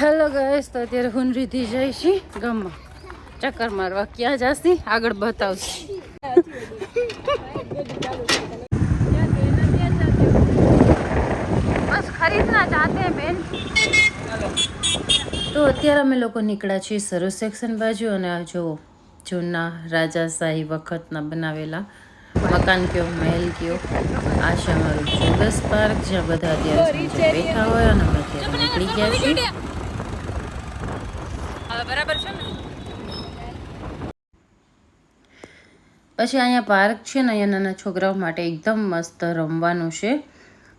Hello guys તો અત્યારે હું રીધી જઈશી ગામમાં. ચક્કર મારવા. ક્યાં જાશી? આગળ બતાવશે. બસ ખરીદના ચાહતે બેન. તો અત્યારે અમે લોકો નીકળ્યા છીએ સરસ સેક્શન બાજુ અને આ જુઓ જૂના રાજાશાહી વખતના બનાવેલા મકાન કયો, મહેલ કયો. આ છે. અમારું જોગસ પાર્ક જ્યાં બધા અત્યારે બેઠા હોય અને અમે અત્યારે નીકળી ગયા છીએ. બરાબર છે ને? પછી અહીંયા પાર્ક છે ને અહીંયા નાના છોકરાઓ માટે એકદમ મસ્ત રમવાનું છે.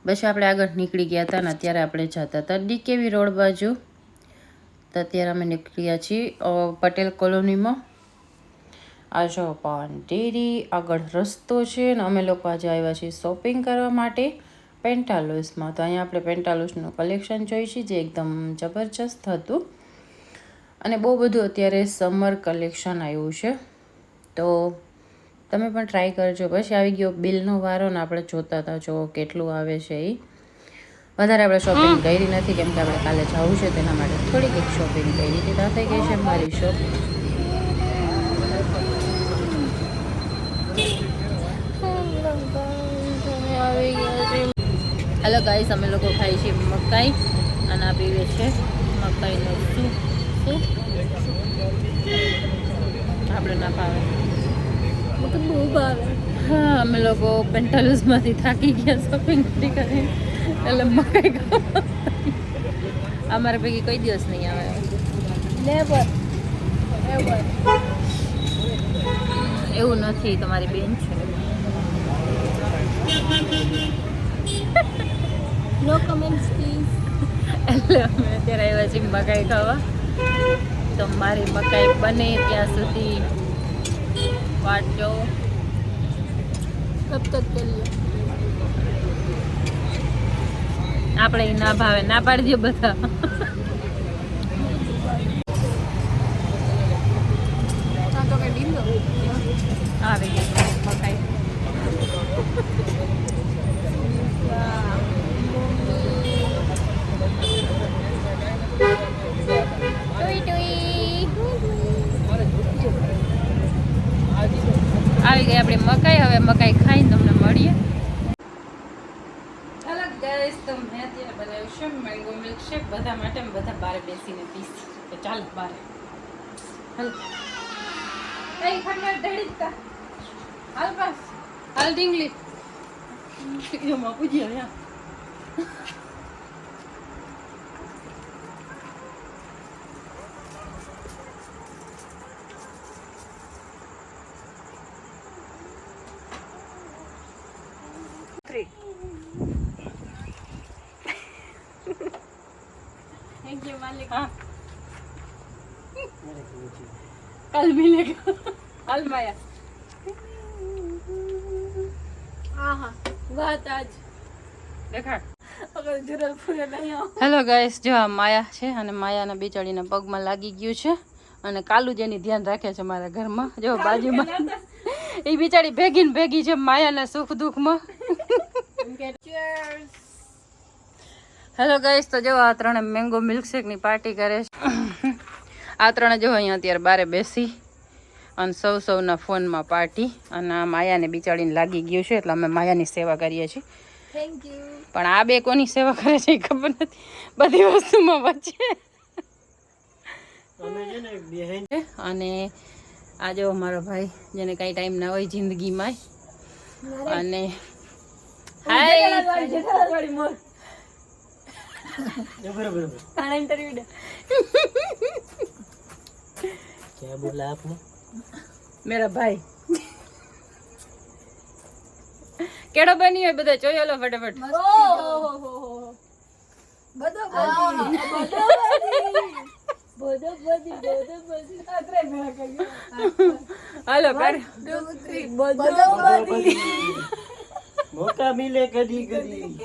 પછી આપણે આગળ નીકળી ગયા હતા ને અત્યારે આપણે જતા હતા ડીકેવી રોડ બાજુ. તો અત્યારે અમે નીકળ્યા છીએ પટેલ કોલોનીમાં. આ જો પાન ડેરી આગળ રસ્તો છે ને અમે લોકો આજે આવ્યા છીએ શોપિંગ કરવા માટે પેન્ટાલુસમાં. તો અહીંયા આપણે પેન્ટાલુસનું કલેક્શન જોઈ છીએ જે એકદમ જબરજસ્ત હતું. અને બહુ બધું અત્યારે સમર કલેક્શન આવ્યું છે. તો તમે પણ ટ્રાય કરજો. પછી આવી ગયો બિલનો વારો ને આપણે જોતા હતા જો કેટલું આવે છે એ વધારે આપણે શોપિંગ કરી નથી કેમ કે આપણે કાલે જવું છે તેના માટે થોડીક એક શોપિંગ કરી. હતી થઈ ગઈ છે મારી શોપ હેલો ગાઈસ અમે લોકો ખાઈ છીએ મકાઈ અને આ પીવે છે મકાઈનો સૂપ સૂપ આપણે ના ભાવે બહુ ભાવે. હા અમે લોકો પેન્ટાલુસમાંથી થાકી ગયા શોપિંગ કરી કરી એટલે મકાઈ ખાવા. અમારા પૈકી કોઈ દિવસ નહીં આવે. નેવર એવું નથી. તમારી બેન છે. નો કમેન્ટ્સ પ્લીઝ એટલે અમે અત્યારે આવ્યા છીએ મકાઈ ખાવા. તો મારી મકાઈ બને ત્યાં સુધી વાટ જો. કબ તક કરીએ આપણે ના ભાવે. ના પાડજો બધા આ તો કઈ ડીમ આવી ગઈ મકાઈ ટુઈ ટુઈ. આવી ગઈ આપણી મકાઈ હવે મકાઈ ખાઈને તમને મળીએ હેલો ગાઈસ તો મેં અત્યારે બનાવ્યું છે મેંગો મિલ્ક શેક બધા માટે અમે બધા બહાર બેસીને પીસી તો ચાલો બહાર હાલો Hey, ખંડર ઢળીતા. હાલ પાસ. હાલ ઢીંગલી. me apoyé હેલો ગાઈસ જો આ માયા છે અને માયાના બિચારીના પગમાં લાગી ગયું છે અને કાલું જેની ધ્યાન રાખે છે મારા ઘરમાં જો બાજુમાં. એ બિચારી ભેગી ને ભેગી છે માયાના સુખ દુઃખમાં. હેલો ગાઈસ તો જો આ ત્રણે મેંગો મિલ્કશેકની પાર્ટી કરે છે. આ ત્રણે જો અહીંયા અત્યારે બારે બેસી. અને સૌ સૌના ફોનમાં પાર્ટી. અને આ માયાને બિચારીને લાગી ગયું છે એટલે અમે માયાની સેવા કરીએ છીએ. પણ આ બે કોની સેવા કરે છે ખબર નથી. બધી વસ્તુમાં વચ્ચે. અને આજો અમારો ભાઈ જેને કાંઈ ટાઈમ ના હોય જિંદગીમાં. અને હાય બરાબર ઇન્ટરવ્યુ દે. મેરા ભાઈ. કેડો બની હોય બધા જોયો લો ફટાફટ.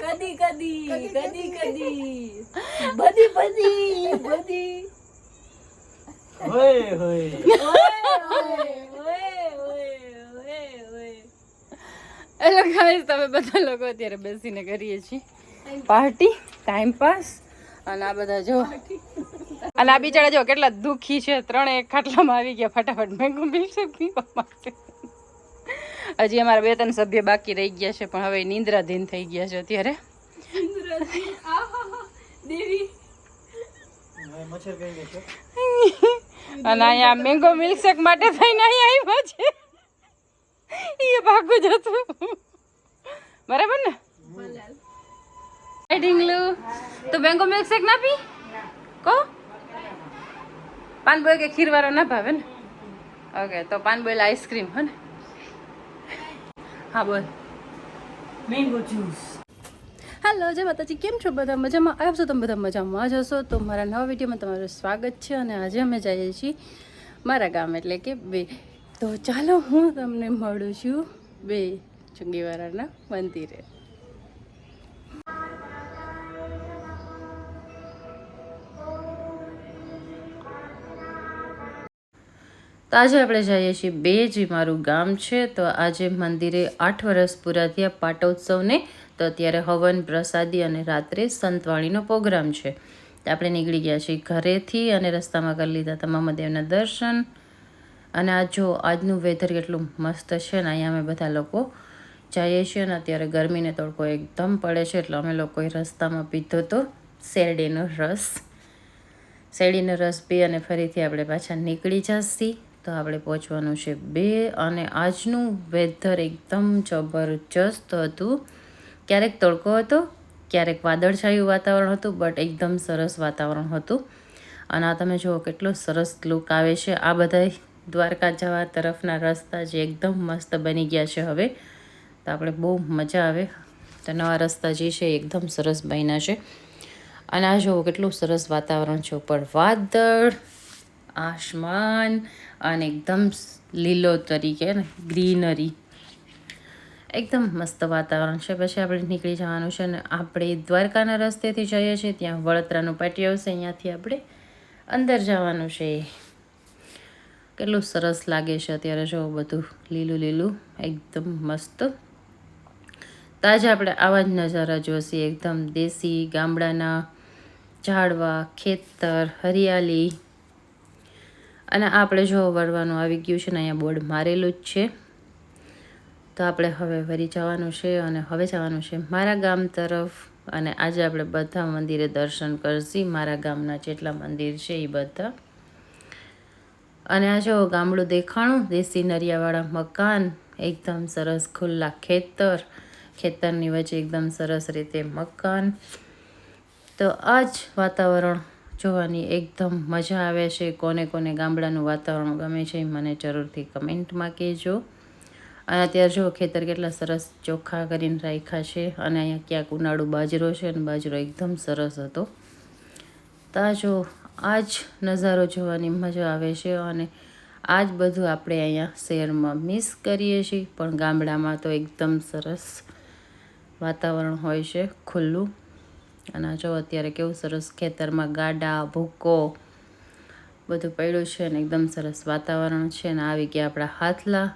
કદી કદી કદી કદી કદી. કદી. બધી બધી બધી. હોય હોય તમે બધા લોકો અત્યારે બેસીને કરીએ છીએ. પાર્ટી ટાઈમ પાસ અને આ બધા જો અને આ બિચારા જો કેટલા દુઃખી છે ત્રણે એક ખાટલામાં આવી ગયા ફટાફટ મેંગો મિલ્કશેક પીવા માટે. હજી અમારા બે ત્રણ સભ્ય બાકી રહી ગયા છે પણ હવે નિંદ્રાધીન થઈ ગયા છે અત્યારે. દેવી. મચ્છર કઈ ગઈ છે? અને અહીંયા મેંગો મિલ્કશેક માટે થઈને અહીંયા આવ્યો છે. એ ભાગું જતું બરાબર ને? ઢીંગલું. તો મેંગો મિલ્કશેક ના પી? કો? પાન બોય કે ખીરવાળો ના ભાવે ને? ઓકે તો પાન બોય આઈસ્ક્રીમ હે ને? હા, બોલ. મેંગો જ્યુસ હેલો જય માતાજી. કેમ છો? બધા મજામાં? આવશો તમે બધા મજામાં જ હશો. તો મારા નવા વિડીયોમાં તમારું સ્વાગત છે અને આજે અમે જઈએ છીએ મારા ગામ એટલે કે બે. તો ચાલો હું તમને મળું છું બે ચુંગીવાળાના મંદિરે. તો આજે આપણે જઈએ છીએ બે જે મારું ગામ છે, તો આજે મંદિરે આઠ વર્ષ પૂરા થયા પાટોત્સવને તો અત્યારે હવન, પ્રસાદી અને રાત્રે સંતવાણીનો પ્રોગ્રામ છે. તો આપણે નીકળી ગયા છીએ ઘરેથી અને રસ્તામાં કરી લીધા તમામ દેવના દર્શન. અને આ જો આજનું વેધર કેટલું મસ્ત છે ને, અહીંયા અમે બધા લોકો જઈએ છીએ અને અત્યારે ગરમીને તડકો એકદમ પડે છે, એટલે અમે લોકોએ રસ્તામાં પીધો તો શેરડીનો રસ. શેરડીનો રસ પી અને ફરીથી આપણે પાછા નીકળી જશી. તો આપણે પહોંચવાનું છે બે અને આજનું વેધર એકદમ જબરજસ્ત હતું. ક્યારેક તડકો હતો, ક્યારેક વાદળછાયું વાતાવરણ હતું, બટ એકદમ સરસ વાતાવરણ હતું. અને આ તમે જુઓ કેટલો સરસ લુક આવે છે. આ બધા દ્વારકા જવા તરફના રસ્તા જે એકદમ મસ્ત બની ગયા છે હવે. તો આપણે બહુ મજા આવે. તો નવા રસ્તા જે છે એકદમ સરસ બન્યા છે. અને આ જુઓ કેટલું સરસ વાતાવરણ છે ઉપર. વાદળ, આસમાન અને એકદમ લીલો તરીકે ગ્રીનરી. એકદમ મસ્ત વાતાવરણ છે. પછી આપણે નીકળી જવાનું છે ને આપણે દ્વારકાના રસ્તેથી જઈએ છીએ. ત્યાં વળતરાનું પાટિયું આવશે. અહીંયાથી આપણે અંદર જવાનું છે. કેટલું સરસ લાગે છે અત્યારે જો બધું લીલું લીલું, એકદમ મસ્ત. તાજા આપણે આવા જ નજારા જોશી એકદમ દેશી ગામડાના ઝાડવા, ખેતર, હરિયાળી. અને આપણે જો વળવાનું આવી ગયું છે ને, અહીંયા બોર્ડ મારેલું જ છે. તો આપણે હવે વરી જવાનું છે અને હવે જવાનું છે મારા ગામ તરફ. અને આજે આપણે બધા મંદિરે દર્શન કરશી, મારા ગામના જેટલા મંદિર છે એ બધા. અને આ જો ગામડું દેખાણું, દેશી નરિયાવાળા મકાન, એકદમ સરસ ખુલ્લા ખેતર, ખેતરની વચ્ચે એકદમ સરસ રીતે મકાન. તો આ જ વાતાવરણ જોવાની એકદમ મજા આવે છે. કોને કોને ગામડાનું વાતાવરણ ગમે છે મને જરૂરથી કમેન્ટમાં કહેજો. અને અત્યારે જો ખેતર કેટલા સરસ ચોખ્ખા કરીને રાખ્યા છે અને અહીંયા ક્યાંક ઉનાળું બાજરો છે અને બાજરો એકદમ સરસ હતો. તા જો આ જ નજારો જોવાની મજા આવે છે અને આ જ બધું આપણે અહીંયા શહેરમાં મિસ કરીએ છીએ, પણ ગામડામાં તો એકદમ સરસ વાતાવરણ હોય છે ખુલ્લું. અને જો અત્યારે કેવું સરસ ખેતરમાં ગાડા, ભૂકો બધું પડ્યું છે અને એકદમ સરસ વાતાવરણ છે અને આવી ગયા આપણા હાથલા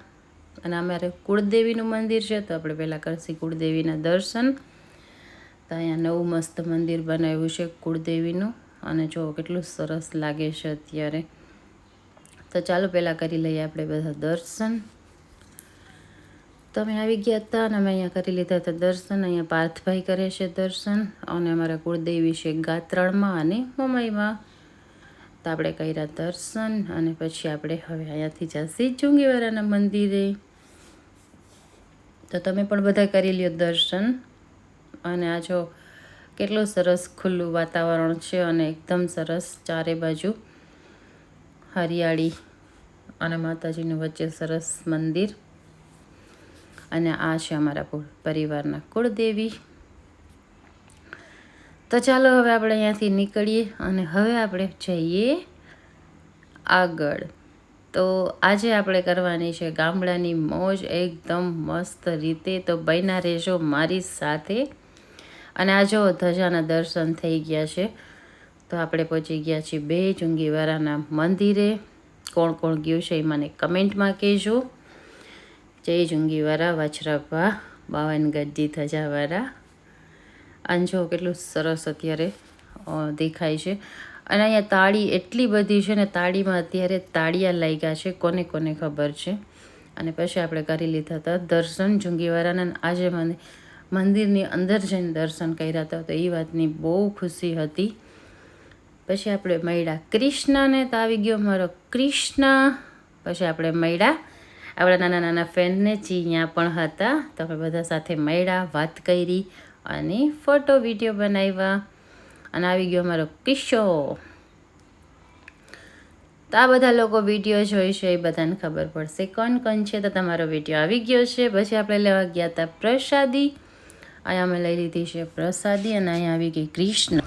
અને અમારે કુળદેવીનું મંદિર છે, તો આપણે પહેલાં કરશી કુળદેવીના દર્શન. તો અહીંયા નવું મસ્ત મંદિર બનાવ્યું છે કુળદેવીનું. અને જો કેટલું સરસ લાગે છે અત્યારે. તો ચાલો પહેલાં કરી લઈએ આપણે બધા દર્શન. તો અમે આવી ગયા હતા અને અમે અહીંયા કરી લીધા હતા દર્શન. અહીંયા પાર્થભાઈ કરે છે દર્શન. અને અમારા કુળદેવી છે ગાત્રણમાં અને મમાઈમાં. તો આપણે કર્યા દર્શન અને પછી આપણે હવે અહીંયાથી જશી ચુંગીવારાના મંદિરે. તો તમે પણ બધા કરી લ્યો દર્શન. અને આ જો કેટલું સરસ ખુલ્લું વાતાવરણ છે અને એકદમ સરસ ચારે બાજુ હરિયાળી અને માતાજીનું વચ્ચે સરસ મંદિર. અને આ છે અમારા પરિવારના કુળદેવી. તો ચાલો હવે આપણે અહીંયાથી નીકળીએ અને હવે આપણે જઈએ આગળ. તો આજે આપણે કરવાની છે ગામડાની મોજ એકદમ મસ્ત રીતે. તો બન્યા રહેજો મારી સાથે. અને આ જો ધજાના દર્શન થઈ ગયા છે, તો આપણે પહોંચી ગયા છીએ બે ચુંગીવારાના મંદિરે. કોણ કોણ ગયું છે એ મને કમેન્ટમાં કહેજો. જય ચુંગીવારા વછરાપા બાવન ગજ્જી ધજાવાળા. આને જો કેટલું સરસ અત્યારે દેખાય છે. અને અહીંયા તાળી એટલી બધી છે ને, તાળીમાં અત્યારે તાળિયા લાગ્યા છે, કોને કોને ખબર છે. અને પછી આપણે કરી લીધા હતા દર્શન. જુંગીવાળાના આજે મને મંદિરની અંદર જઈને દર્શન કર્યા હતા, તો એ વાતની બહુ ખુશી હતી. પછી આપણે મળ્યા કૃષ્ણને તો આવી ગયો મારો કૃષ્ણ. પછી આપણે મળ્યા આપણા નાના નાના ફ્રેન્ડને જે અહીંયા પણ હતા. તો આપણે બધા સાથે મળ્યા, વાત કરી. અને ફોટો વીડિયો બનાવ્યા. અને આવી ગયો અમારો કિસ્સો. તો આ બધા લોકો વીડિયો જોઈશે, એ બધાને ખબર પડશે કોણ કોણ છે. તો તમારો વીડિયો આવી ગયો છે. પછી આપણે લેવા ગયા હતા પ્રસાદી. અહીંયા અમે લઈ લીધી છે પ્રસાદી અને અહીંયા આવી ગઈ કૃષ્ણ.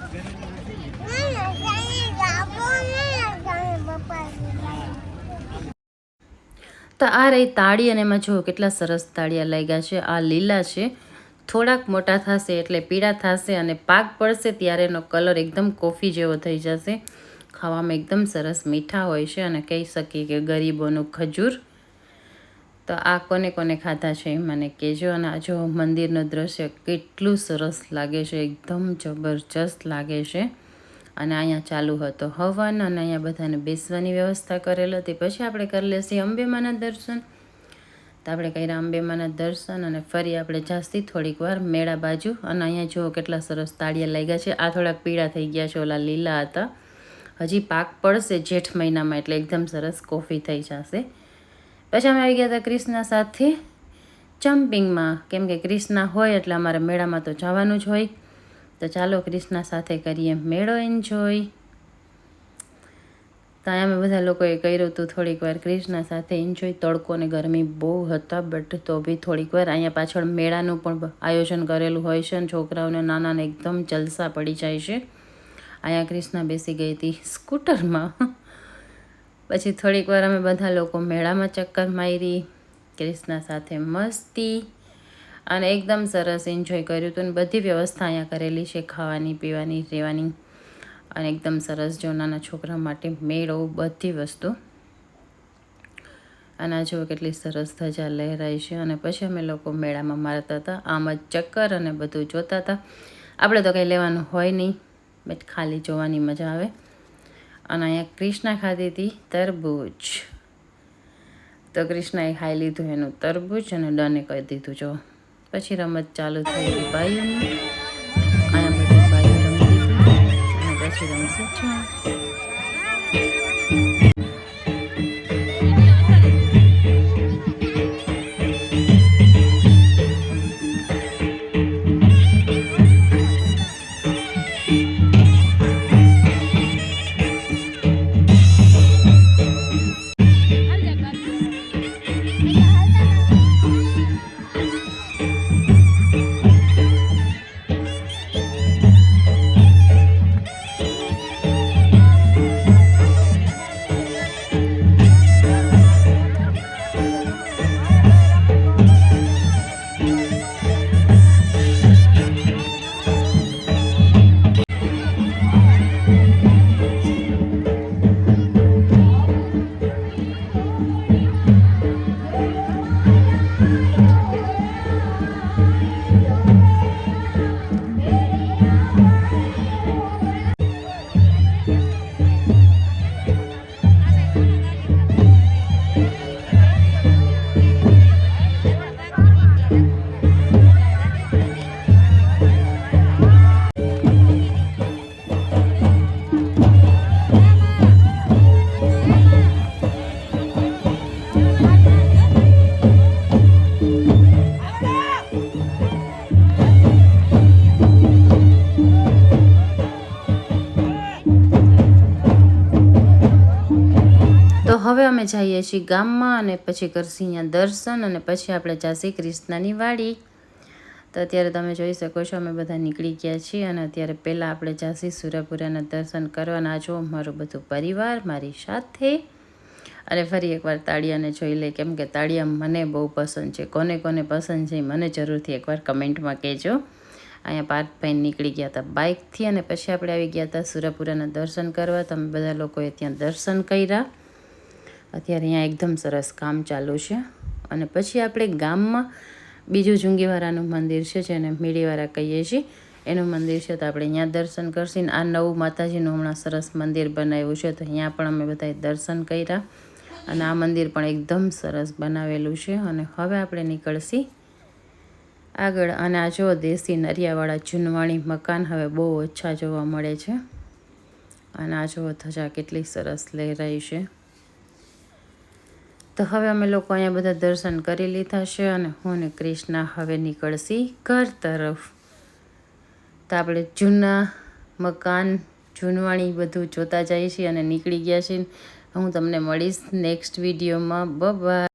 તો આ રહી તાળી અને એમાં જુઓ કેટલા સરસ તાળિયા લાગ્યા છે. આ લીલા છે. થોડાક મોટા થશે એટલે પીળા થશે અને પાક પડશે ત્યારે એનો કલર એકદમ કોફી જેવો થઈ જશે. ખાવામાં એકદમ સરસ મીઠા હોય છે અને કહી શકીએ કે ગરીબોનું ખજૂર. તો આ કોને કોને ખાધા છે મને કહેજો અને આ જો મંદિરનું દ્રશ્ય કેટલું સરસ લાગે છે, એકદમ જબરજસ્ત લાગે છે. અને અહીંયા ચાલુ હતો હવન અને અહીંયા બધાને બેસવાની વ્યવસ્થા કરેલ હતી. પછી આપણે કરી લેશે અંબેમાના દર્શન. તો આપણે કર્યા અંબેમાના દર્શન અને ફરી આપણે જાસ્તી થોડીક વાર મેળા બાજુ. અને અહીંયા જુઓ કેટલા સરસ તાળિયા લાગ્યા છે. આ થોડાક પીળા થઈ ગયા છે, ઓલા લીલા હતા. હજી પાક પડશે જેઠ મહિનામાં, એટલે એકદમ સરસ કોફી થઈ જશે. પછી અમે આવી ગયા હતા ક્રિષ્ના સાથે જમ્પિંગમાં કેમ કે ક્રિષ્ના હોય એટલે અમારે મેળામાં તો જવાનું જ હોય. તો ચાલો ક્રિષ્ના સાથે કરીએ મેળો એન્જોય. તો અમે બધા લોકોએ કર્યું હતું થોડીક વાર ક્રિષ્ના સાથે એન્જોય તડકો અને ગરમી બહુ હતા બટ તો બી થોડીક વાર અહીંયા પાછળ મેળાનું પણ આયોજન કરેલું હોય છે અને છોકરાઓને નાનાને એકદમ જલસા પડી જાય છે. અહીંયા ક્રિષ્ના બેસી ગઈ હતી સ્કૂટરમાં. પછી થોડીક વાર અમે બધા લોકો મેળામાં ચક્કર મારી, ક્રિષ્ના સાથે મસ્તી અને એકદમ સરસ એન્જોય કર્યું હતું અને બધી વ્યવસ્થા અહીંયા કરેલી છે, ખાવાની, પીવાની, રહેવાની. અને એકદમ સરસ જો નાના છોકરા માટે મેળો, બધી વસ્તુ. અને જુઓ કેટલી સરસ ધજા લહેરાય છે અને પછી અમે લોકો મેળામાં મારતા હતા. આમ જ ચક્કર અને બધું જોતા હતા. આપણે તો કંઈ લેવાનું હોય નહીં. બટ ખાલી જોવાની મજા આવે. અને અહીંયા ક્રિષ્ના ખાધી હતી તરબૂચ. તો ક્રિષ્નાએ ખાઈ લીધું એનું તરબૂચ અને ડને કહી દીધું, જો. પછી રમત ચાલુ થઈ ગઈ ભાઈઓની. લીધી અને અમે જઈએ છીએ ગામમાં અને પછી કરશું અહીંયા દર્શન અને પછી આપણે જાસી કૃષ્ણની વાડી. તો અત્યારે તમે જોઈ શકો છો, અમે બધા નીકળી ગયા છીએ અને અત્યારે પહેલાં આપણે જાસી સુરપુરાના દર્શન કરવાના. જો મારું બધું પરિવાર મારી સાથે. અને ફરી એકવાર તાળિયાને જોઈ લે, કેમ કે તાળિયા મને બહુ પસંદ છે. કોને કોને પસંદ છે મને જરૂરથી એકવાર કમેન્ટમાં કહેજો. અહીંયા પાર્થભાઈ નીકળી ગયા હતા બાઇકથી અને પછી આપણે આવી ગયા હતા સુરપુરાના દર્શન કરવા. તમે બધા લોકોએ ત્યાં દર્શન કર્યા. અત્યારે અહીંયા એકદમ સરસ કામ ચાલુ છે. અને પછી આપણે ગામમાં બીજું જુંગીવાળાનું મંદિર છે જેને મીડીવાળા કહીએ છીએ. એનું મંદિર છે તો આપણે અહીંયા દર્શન કરશું આ નવું માતાજીનું હમણાં સરસ મંદિર બનાવ્યું છે. તો અહીંયા પણ અમે બધાએ દર્શન કર્યા અને આ મંદિર પણ એકદમ સરસ બનાવેલું છે. અને હવે આપણે નીકળશી આગળ. અને આ જો દેશી નરિયાવાળા જૂનવાણી મકાન હવે બહુ ઓછા જોવા મળે છે. અને આ જો ધજા કેટલી સરસ લહેરાઈ છે. તો હવે અમે લોકો અહીંયા બધા દર્શન કરી લીધા છે અને હું ને ક્રિષ્ના હવે નીકળશી ઘર તરફ. તો આપણે જૂના મકાન, જૂનવાણી બધું જોતા જઈએ છીએ અને નીકળી ગયા છીએ. હું તમને મળીશ નેક્સ્ટ વિડીયોમાં. બાય